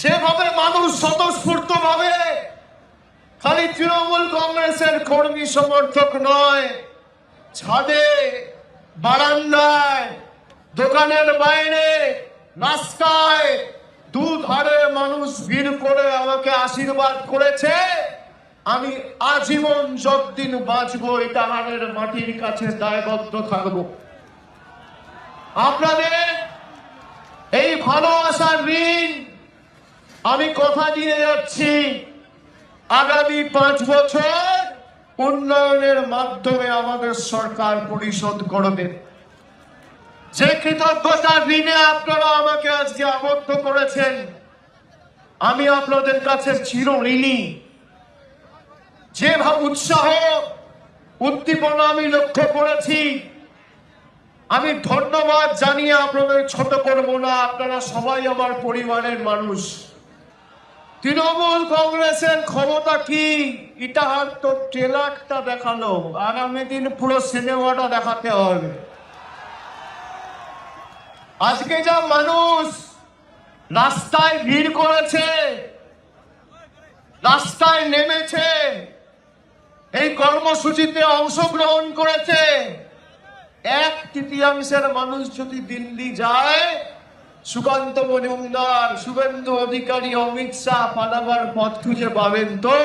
যেভাবে মানুষ স্বতঃস্ফূর্ত ভাবে খালি তৃণমূল কংগ্রেসের কর্মী সমর্থক নয়, ছাদে, বারান্দায়, দোকানের বাইরে, রাস্তায় দুধারে মানুষ ভিড় করে আমাকে আশীর্বাদ করেছে। আমি আজীবন যতদিন বাঁচবো এই টাহারের মাটির কাছে দায়বদ্ধ থাকব। আপনাদের এই ভালোবাসার ঋণ আমি কথা দিয়ে যাচ্ছি। আগামী পাঁচ বছর উন্নয়নের মাধ্যমে আমাদের সরকার পরিশোধ করবে যে কৃতজ্ঞতার ঋণে আপনারা আমাকে আজকে আবদ্ধ করেছেন, আমি আপনাদের কাছে চির ঋণী। যে উৎসাহ, উদ্দীপনা আমি লক্ষ্য করেছি, আমি ধন্যবাদ জানিয়ে আপনাদের ছোট করব না। আপনারা সবাই আমার পরিবারের মানুষ। তৃণমূল কংগ্রেসের ক্ষমতা কি? ইটাহার তো ট্রেলারটা দেখাল। আগামী দিন পুরো সিনেমাটা দেখাতে হবে। আজকে যা মানুষ রাস্তায় ভিড় করেছে, রাস্তায় নেমেছে, এই কর্মসূচিতে অংশগ্রহণ করেছে, এক তৃতীয়াংশের মানুষ যদি দিল্লি যায় সুকান্ত মজুমদার শুভেন্দু অধিকারী অমিত শাহ পালাবার পথ খুঁজে পাবেন তো?